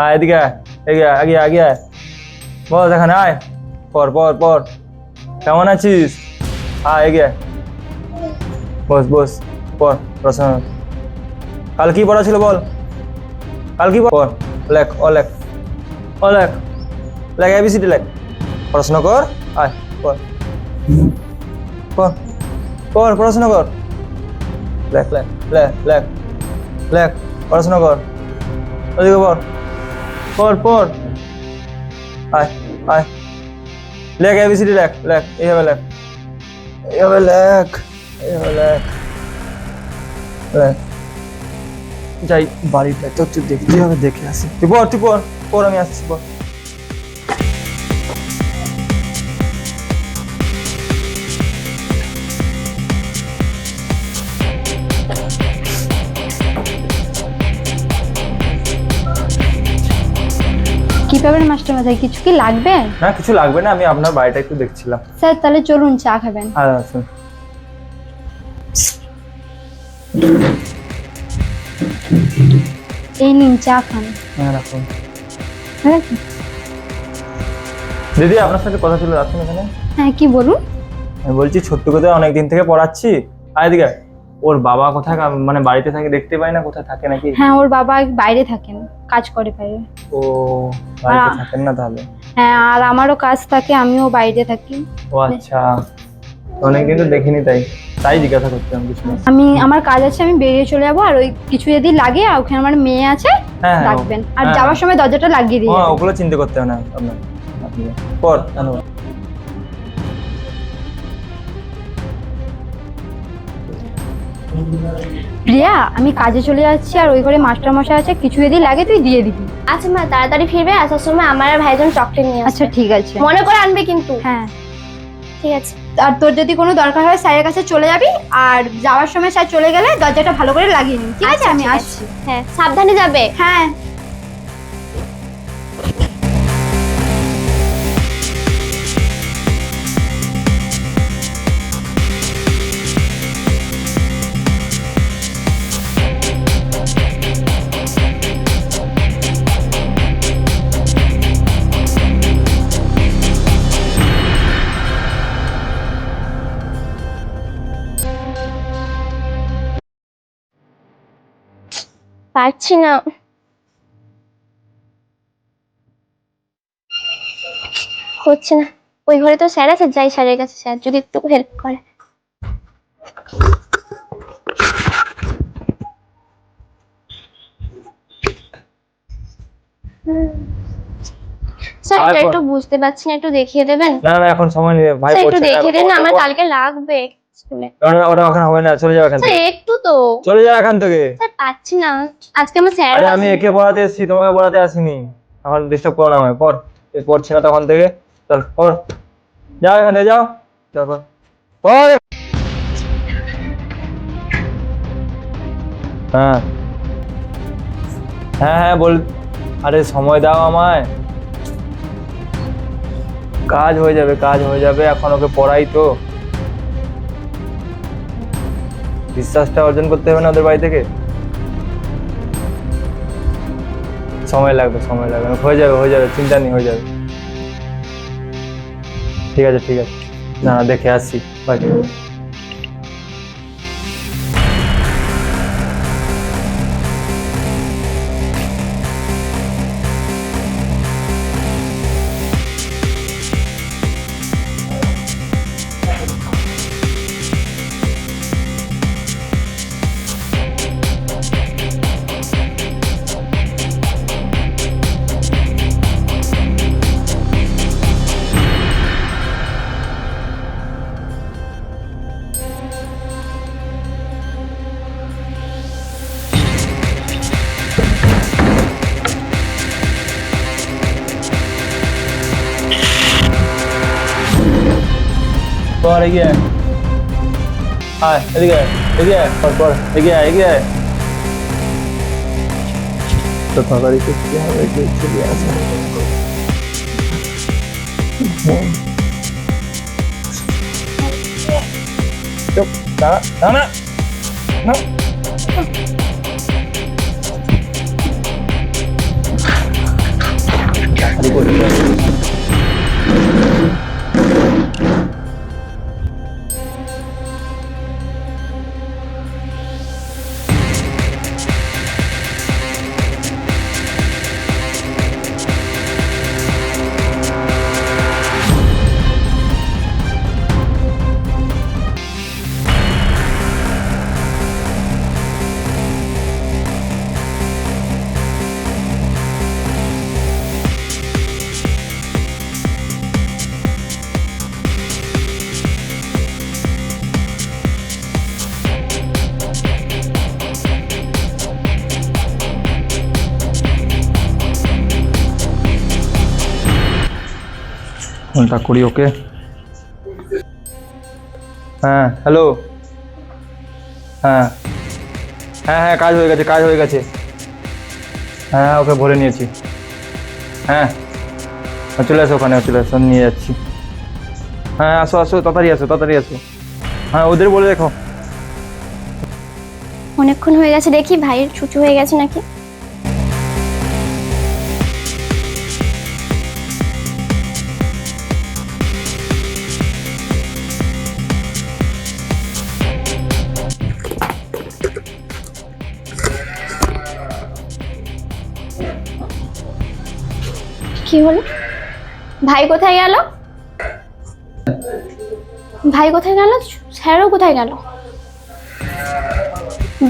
আয়, এদিকে এগিয়ে আগে আগে আয়। বস এখানে, আয়। পর পর পর। কেমন আছিস? আয়, এগিয়ে বস বস, পর পড়াশোনা কাল কি পড়া ছিল বল? কাল কি পড়? লেখ ও লেখ ও লেখ লেখ এবিসিডি লেখ। পড়াশোনা কর, আয়, পর। পর পর পড়াশোনা কর। লেখ লেখ লেখ লেখ লেখ। পড়াশোনা কর। ওদিকে পর। পর পর। আয় আয়। লেখ এবিসিডি লেখ লেখ। এইভাবে লেখ। এইভাবে লেখ এইভাবে লেখ। লেখ। যাই বাড়িটা তো একটু দেখতে দেখে আসি। তুই পর তুই পর পর আমি আসছি, পর। কি পাবেন মাস্টার মশাই কিছু কি লাগবে? না কিছু লাগবে না আমি আপনার বাড়িটা একটু দেখছিলাম। স্যার তাহলে চলুন চা খাবেন। আসুন এই নিন চা খান। হ্যাঁ রাখুন। দিদি আপনার সাথে কথা ছিল রাখুন এখানে। হ্যাঁ কি বলুন? আমি বলছি ছোট্ট কোথায় অনেক দিন থেকে পড়াচ্ছি। আয়। ওর বাবা কোথায় কা- মানে বাড়িতে থাকে দেখতে পাই না? কোথায় থাকে নাকি? হ্যাঁ ওর বাবা বাইরে থাকেন কাজ করে বাইরে। ও বাড়িতে আ- থাকেন না তাহলে? হ্যাঁ আর আমারও কাজ থাকে আমিও বাইরে থাকি। ও আচ্ছা। অনেক দিন তো দেখিনি তাই। তাই জিজ্ঞাসা করছিলাম কিছু। না। আমি আমার কাজ আছে আমি বেরিয়ে চলে যাব আর ওই কিছু যদি লাগে আর ওখানে আমার মেয়ে আছে হ্যাঁ হ্যাঁ, রাখবেন আর হ্যাঁ। যাওয়ার সময় দরজাটা লাগিয়ে দিয়ে যাবেন। ওগুলো চিন্তা করতে হবে না। আপনার আপনি পর ধন্যবাদ। প্রিয়া আমি কাজে চলে যাচ্ছি আর ওই ঘরে মাস্টার মশাই আছে কিছু যদি লাগে তুই দিয়ে দিবি। আচ্ছা মা তাড়াতাড়ি ফিরবে আসার সময় আমার আর ভাইজন চকলেট নিয়ে আচ্ছা ঠিক আছে। মনে করে আনবে কিন্তু। হ্যাঁ। ঠিক আছে। আর তোর যদি কোনো দরকার হয় স্যারের কাছে চলে যাবি আর যাওয়ার সময় স্যার চলে গেলে দরজাটা ভালো করে লাগিয়ে নিবি। ঠিক আছে? আচ্ছা, আমি আসছি। হ্যাঁ সাবধানে যাবে। হ্যাঁ। পারছি না। হচ্ছে না। ওই ঘরে তো স্যার আছে যাই স্যারের কাছে স্যার যদি একটু হেল্প করে। স্যার এটা একটু বুঝতে পারছি না একটু দেখিয়ে দেবেন? না না এখন সময় নেই ভাই একটু দেখিয়ে দেন না আমার কালকে লাগবে। স্কুলে। ওটা- ওটা হবে না চলে যাও এখান থেকে। একটু তো। চলে যাও এখান থেকে। স্যার পাচ্ছি না। আজকে আমার স্যার আরে আমি একে পড়াতে এসেছি তোমাকে পড়াতে আসিনি। এখন ডিস্টার্ব করো না আমায় পর এ না তখন থেকে। চল পর যাও এখান থেকে যাও। যাও পর পর হ্যাঁ। হ্যাঁ হ্যাঁ বল। আরে সময় দাও আমায়। কাজ হয়ে যাবে কাজ হয়ে যাবে। এখন ওকে পড়াই তো। বিশ্বাসটা অর্জন করতে হবে না ওদের বাড়ি থেকে? সময় লাগবে সময় লাগবে হয়ে যাবে হয়ে যাবে, চিন্তা নেই, হয়ে যাবে। ঠিক আছে ঠিক আছে। না দেখে আসছি। বাই পর এগিয়ে আয়। আয় এদিকে আয়, এগিয়ে আয়, পর পর এগিয়ে আয়, এগিয়ে আয়। তো তাড়াতাড়ি করতে হবে যে চলে আসে চুপ দাঁড়া দাঁড়া না ফোনটা করি ওকে? হ্যাঁ হ্যালো হ্যাঁ। হ্যাঁ হ্যাঁ কাজ হয়ে গেছে কাজ হয়ে গেছে। হ্যাঁ ওকে ভরে নিয়েছি। হ্যাঁ। হ্যাঁ, চলে আসো ওখানে চলে আসো নিয়ে যাচ্ছি। হ্যাঁ আসো আসো তাড়াতাড়ি আসো তাড়াতাড়ি আসো। হ্যাঁ ওদের বলে দেখো। অনেকক্ষণ হয়ে গেছে দেখি ভাইয়ের ছুটি হয়ে গেছে নাকি? কি হলো? ভাই কোথায় গেল? ভাই কোথায় গেল? স্যারও কোথায় গেল?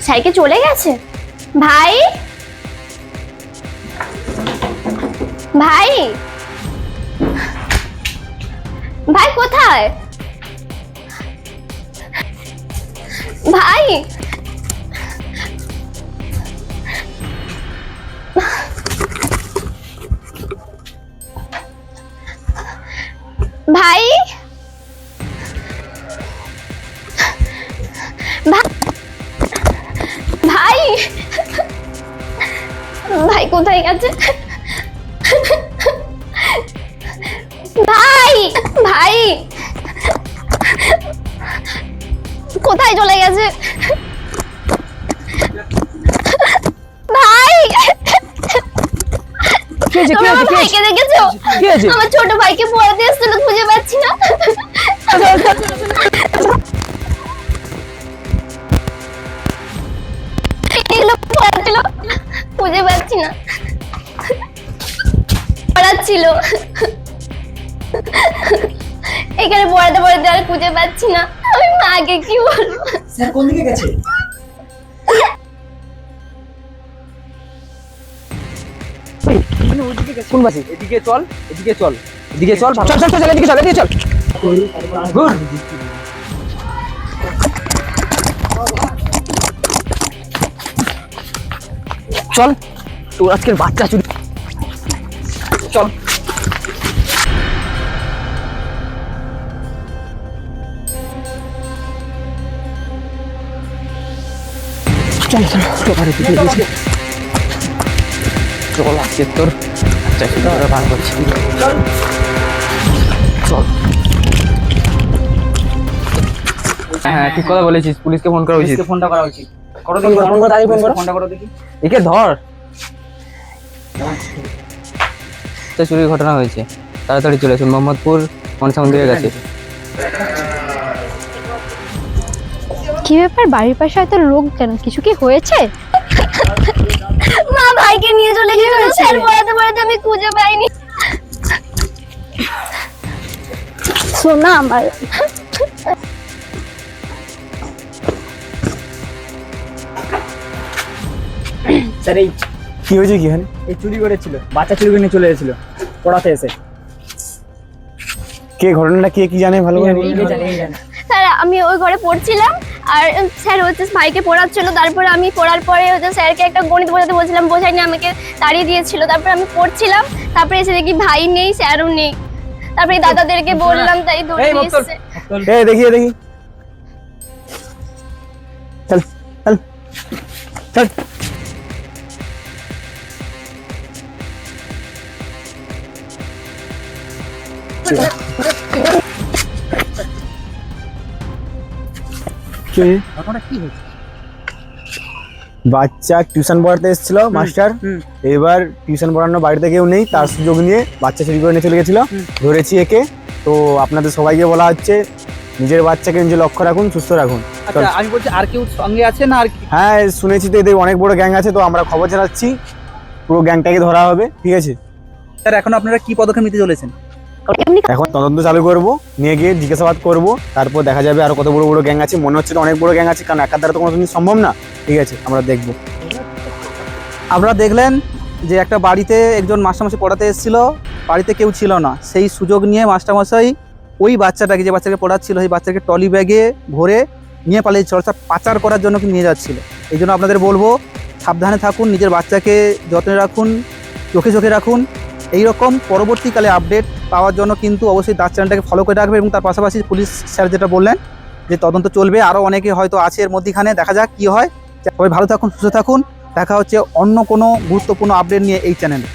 স্যারকে চলে গেছে? ভাই? ভাই? ভাই কোথায়? ভাই? ভাই ভাই কোথায় গেছে? ভাই ভাই কোথায় চলে গেছে? ভাই ভাইকে দেখেছ? আমার ছোট ভাইকে পড়াতে এসেছিল খুঁজে পাচ্ছি না। খুঁজে পাচ্ছি না। পড়াচ্ছিল এখানে পড়াতে পড়াতে আর খুঁজে পাচ্ছি না। আমি মাকে কি বলব? স্যার কোন দিকে গেছে? কোন বাসে? এদিকে চল এদিকে চল এদিকে চল চল চল চল এদিকে চল এদিকে চল। চল তোর আজকের বাচ্চা চুরি। চল। চল চল আজকে তোর চুরি বার করছি। চল। চল। হ্যাঁ ঠিক কথা বলেছিস পুলিশকে ফোন করা উচিত। ফোনটা করা উচিত। করো দেখি। ফোন করো, তাড়াতাড়ি ফোন করো। ফোনটা করো দেখি। একে ধর। একটা চুরির ঘটনা হয়েছে। তাড়াতাড়ি চলে আসুন। মোহাম্মদপুর মনসা মন্দিরের কাছে। কি ব্যাপার? বাড়ির পাশে এত লোক কেন? কিছু কি হয়েছে? মা ভাইকে নিয়ে চলে গেছিল। স্যার পড়াতে পড়াতে আমি খুঁজে পাইনি। শোনা আমার। স্যার এই কি হয়েছে কি এখানে এই চুরি করেছিল বাচ্চা চুরি করে নিয়ে চলে এসেছিল পড়াতে এসে। কে ঘটনাটা কে কি জানে ভালো করে। স্যার আমি ওই ঘরে পড়ছিলাম আর স্যার হচ্ছে ভাইকে পড়াচ্ছিল তারপরে আমি পড়ার পরে হচ্ছে স্যারকে একটা গণিত বোঝাতে বলছিলাম বোঝাইনি আমাকে তাড়িয়ে দিয়েছিল। তারপরে আমি পড়ছিলাম তারপরে এসে দেখি ভাই নেই স্যারও নেই। তারপরে দাদাদেরকে বললাম তাই ধরে এই, নিয়ে। এসছে। এ দেখি এ দেখি। চল চল চল। ঘটনাটা কি হয়েছে? বাচ্চা টিউশন পড়াতে এসেছিল মাস্টার। এবার টিউশন পড়ানো বাড়িতে কেউ নেই তার সুযোগ নিয়ে বাচ্চা চুরি করে নিয়ে চলে গেছিল। ধরেছি একে। তো আপনাদের সবাইকে বলা হচ্ছে নিজের বাচ্চাকে নিজে লক্ষ্য রাখুন সুস্থ রাখুন। আচ্ছা আমি বলছি আর কেউ সঙ্গে আছে না আর হ্যাঁ শুনেছি তো এদের অনেক বড় গ্যাং আছে তো আমরা খবর জানাচ্ছি। পুরো গ্যাংটাকে ধরা হবে ঠিক আছে? স্যার এখন আপনারা কি পদক্ষেপ নিতে চলেছেন? এখন তদন্ত চালু করব, নিয়ে গিয়ে জিজ্ঞাসাবাদ করব, তারপর দেখা যাবে আর কত বড় বড় গ্যাং আছে, মনে হচ্ছে অনেক বড় গ্যাং আছে, কারণ একার দ্বারা তো কোনো জিনিস সম্ভব না। ঠিক আছে, আমরা দেখব। আপনারা দেখলেন যে একটা বাড়িতে একজন মাস্টারমশাই পড়াতে এসেছিল, বাড়িতে কেউ ছিল না। সেই সুযোগ নিয়ে মাস্টারমশাই ওই বাচ্চাটাকে, যে বাচ্চাকে পড়াচ্ছিল, সেই বাচ্চাকে টলি ব্যাগে ভরে নিয়ে পালিয়েছিল অর্থাৎ পাচার করার জন্য নিয়ে যাচ্ছিল। এই জন্য আপনাদের বলব, সাবধানে থাকুন, নিজের বাচ্চাকে যত্নে রাখুন, চোখে চোখে রাখুন। এই রকম পরবর্তীকালে আপডেট পাওয়ার জন্য কিন্তু অবশ্যই দাস চ্যানেলটাকে ফলো করে রাখবে এবং তার পাশাপাশি পুলিশ স্যার যেটা বললেন যে তদন্ত চলবে আরও অনেকে হয়তো আছে এর মধ্যেখানে, দেখা যাক কী হয়। সবাই ভালো থাকুন, সুস্থ থাকুন। দেখা হচ্ছে অন্য কোনো গুরুত্বপূর্ণ আপডেট নিয়ে এই চ্যানেলে